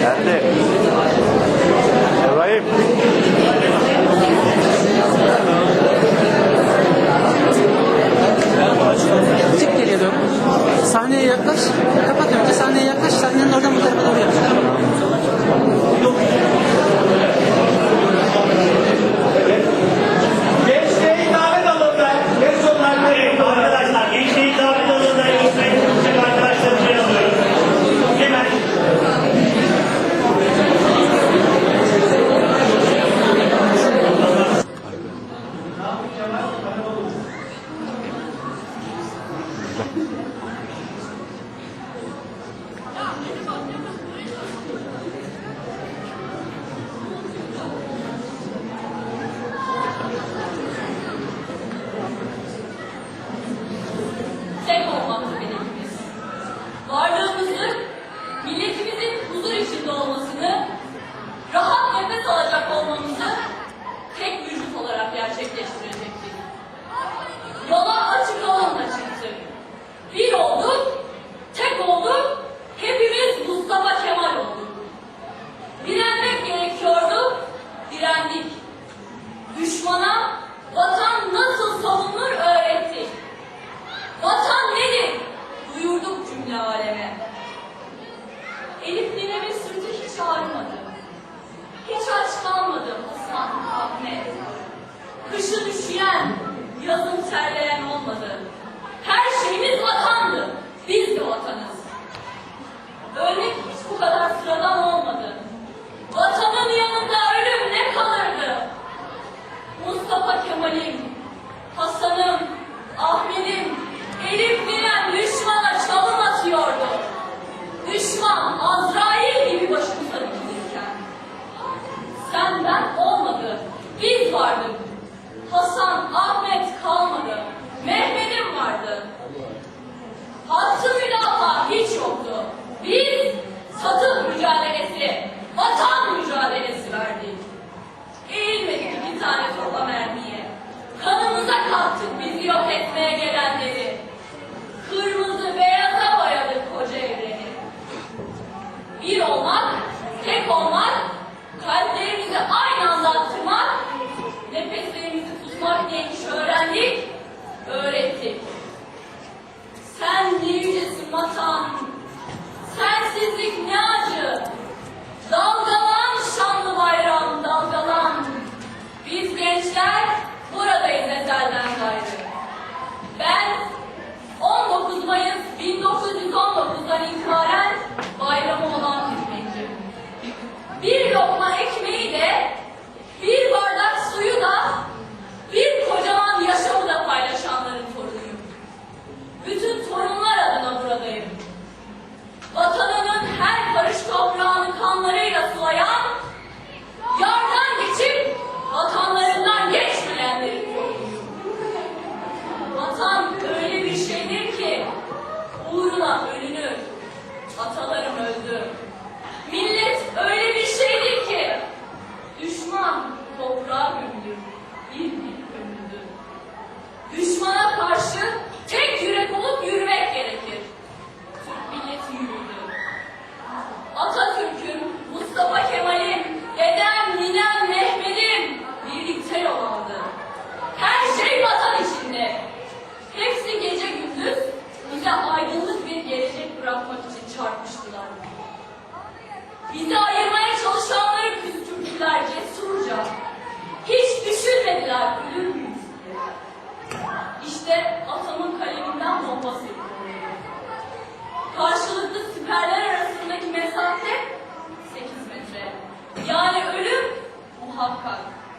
Geldi. İbrahim. Çık geriye dön. Sahneye yaklaş. Kapat önce sahneye yaklaş. Sahnenin oradan bu tarafa doğru yaklaş. Kemal'im, Hasan'ım, Ahmet'im, Elif Ninem düşmana çalım atıyordu. Düşman Azrail gibi başımıza dikilirken. Sen ben olmadı, biz vardık. Hasan, Ahmet kalmadı, Mehmet'im vardı. Hattım halk kaldı.